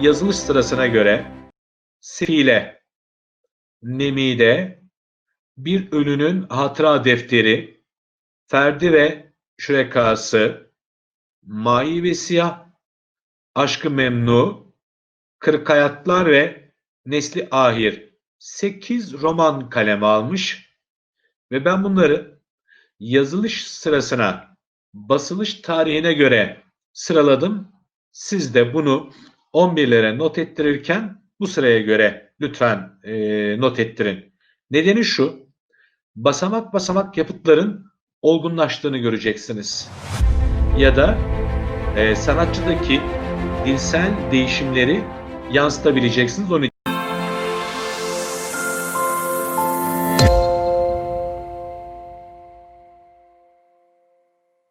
yazılış sırasına göre Sefile, Nemide, Bir Ölünün Hatıra Defteri, Ferdi ve Şürekası, Mavi ve Siyah, Aşkı Memnu, Kırk Hayatlar ve Nesli Ahir 8 roman kaleme almış ve ben bunları yazılış sırasına, basılış tarihine göre sıraladım. Siz de bunu 11'lere not ettirirken bu sıraya göre lütfen e, not ettirin. Nedeni şu, basamak basamak yapıtların olgunlaştığını göreceksiniz. Ya da e, sanatçıdaki dilsel değişimleri yansıtabileceksiniz. Onun